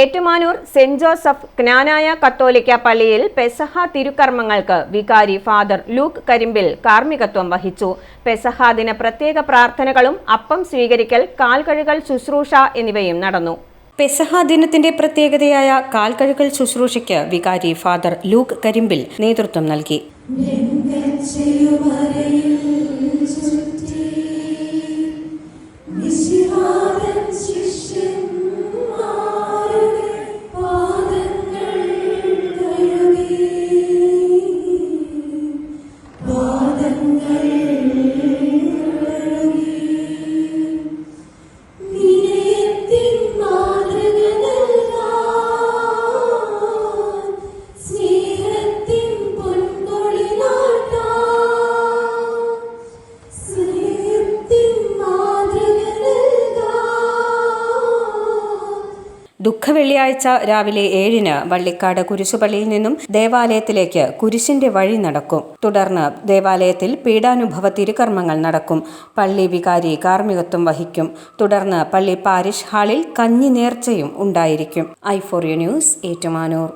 Ettumanoor saint Joseph ജ്ഞാനായ കത്തോലിക്ക പള്ളിയിൽ പെസഹ തിരുക്കർമ്മങ്ങൾക്ക് വികാരി ഫാദർ ലൂക്ക് കരിമ്പിൽ കാർമ്മികത്വം വഹിച്ചു. പെസഹ ദിന പ്രത്യേക പ്രാർത്ഥനകളും അപ്പം സ്വീകരിക്കൽ കാൽകഴുകൽ ശുശ്രൂഷ എന്നിവയും നടന്നു. പെസഹ ദിനത്തിന്റെ പ്രത്യേകതയായ കാൽകഴുകൽ ശുശ്രൂഷയ്ക്ക് വികാരി ഫാദർ ലൂക്ക് കരിമ്പിൽ നേതൃത്വം നൽകി. ദുഃഖവെള്ളിയാഴ്ച രാവിലെ ഏഴിന് വള്ളിക്കാട് കുരിശുപള്ളിയിൽ നിന്നും ദേവാലയത്തിലേക്ക് കുരിശിന്റെ വഴി നടക്കും. തുടർന്ന് ദേവാലയത്തിൽ പീഡാനുഭവ തിരുകർമ്മങ്ങൾ നടക്കും. പള്ളി വികാരി കാർമ്മികത്വം വഹിക്കും. തുടർന്ന് പള്ളി പാരിഷ് ഹാളിൽ കഞ്ഞി നേർച്ചയും ഉണ്ടായിരിക്കും. I four you news Ettumanoor.